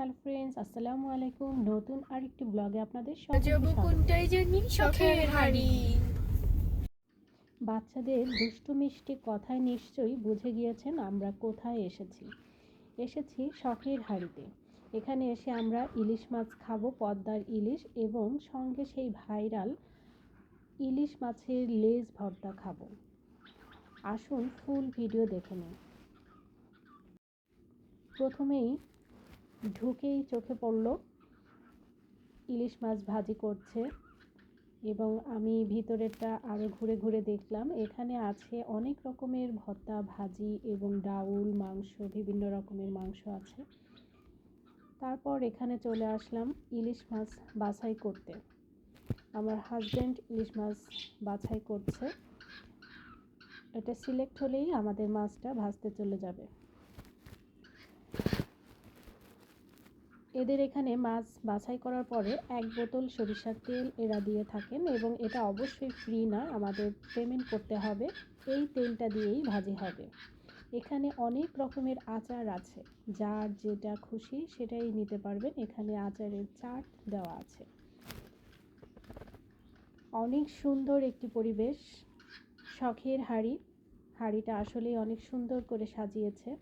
Hello friends আসসালামু আলাইকুম। নতুন আরেকটি ব্লগে আপনাদের। কোনটাই জানি? শখের হাড়ি। বাচ্চাদের দুষ্টু মিষ্টি কথায় নিশ্চয়ই বুঝে গিয়েছেন আমরা কোথায় এসেছি। এসেছি শখের হাড়িতে। এখানে এসে আমরা ইলিশ মাছ খাব পদ্মার ইলিশ এবং সঙ্গে সেই ভাইরাল ইলিশ মাছের লেজ ভর্তা খাব। আসুন ফুল ভিডিও দেখে নিন প্রথমেই ঢুকেই চোখে পড়ল। ইলিশ মাছ ভাজি করছে এবং আমি ভিতরেরটা আরও ঘুরে ঘুরে দেখলাম। এখানে আছে অনেক রকমের ভর্তা, ভাজি এবং ডাউল, মাংস, বিভিন্ন রকমের মাংস আছে। তারপর এখানে চলে আসলাম ইলিশ মাছ বাছাই করতে। আমার হাজব্যান্ড ইলিশ মাছ বাছাই করছে। এটা সিলেক্ট হলেই আমাদের মাছটা ভাজতে চলে যাবে। এদের এখানে মাছ বাছাই করার পরে এক বোতল সরিষার তেল এরা দিয়ে থাকেন এবং এটা অবশ্যই ফ্রি না, আমাদের পেমেন্ট করতে হবে। এই তেলটা দিয়েই ভাজি হবে। এখানে অনেক রকমের আচার আছে। যার যেটা খুশি সেটাই নিতে পারবেন। এখানে আচারের চাট দেওয়া আছে। অনেক সুন্দর একটি পরিবেশ, শখের হাড়ি। হাড়িটা আসলেই অনেক সুন্দর করে সাজিয়েছে।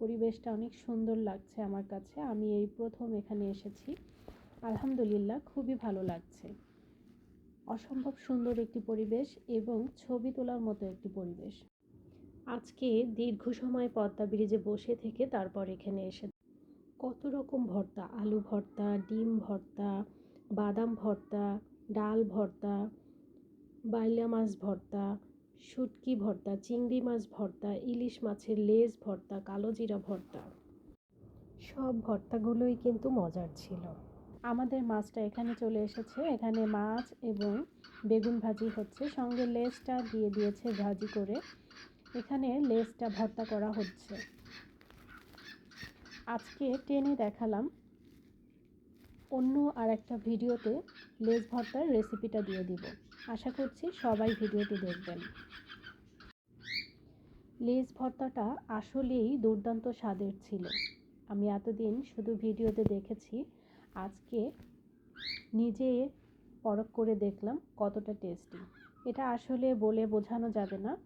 পরিবেশটা অনেক সুন্দর লাগছে আমার কাছে। আমি এই প্রথম এখানে এসেছি। আলহামদুলিল্লাহ, খুবই ভালো লাগছে। অসম্ভব সুন্দর একটি পরিবেশ এবং ছবি তোলার মতো একটি পরিবেশ। আজকে দীর্ঘ সময় পদ্মা ব্রিজে বসে থেকে তারপর এখানে এসে কত রকম ভর্তা? আলু ভর্তা, ডিম ভর্তা, বাদাম ভর্তা, ডাল ভর্তা, বাইলা মাছ ভর্তা শুটকি ভর্তা, চিংড়ি মাছ ভর্তা, ইলিশ মাছের লেজ ভর্তা, কালো জিরা ভর্তা। সব ভর্তাগুলোই কিন্তু মজার ছিল। আমাদের মাছটা এখানে চলে এসেছে। এখানে মাছ এবং বেগুন ভাজি হচ্ছে। সঙ্গে লেজটা দিয়ে দিয়েছে ভাজি করে। এখানে লেজটা ভর্তা করা হচ্ছে। আজকে টেনে দেখালাম অন্য আর একটা ভিডিওতে লেজ ভর্তার রেসিপিটা দিয়ে দিব। আশা করছি সবাই ভিডিওটি দেখবেন। লেজ ভর্তাটা আসলেই দুর্দান্ত স্বাদের ছিল। আমি এতদিন শুধু ভিডিওতে দেখেছি, আজকে নিজে পরখ করে দেখলাম কতটা টেস্টি। এটা আসলে বলে বোঝানো যাবে না।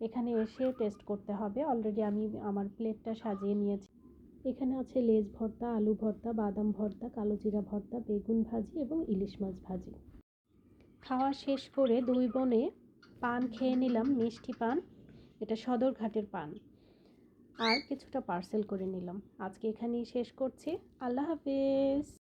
এখানে এসে টেস্ট করতে হবে। অলরেডি আমি আমার প্লেটটা সাজিয়ে নিয়েছি। এখানে আছে লেজ ভর্তা, আলু ভর্তা, বাদাম ভর্তা কালোজিরা ভর্তা, বেগুন ভাজি এবং ইলিশ মাছ ভাজি। খাওয়া শেষ করে দুই বনে পান খেয়ে নিলাম, মিষ্টি পান। এটা সদরঘাটের পান। আর কিছুটা পার্সেল করে নিলাম। আজকে এখানেই শেষ করছি। আল্লাহ হাফেজ।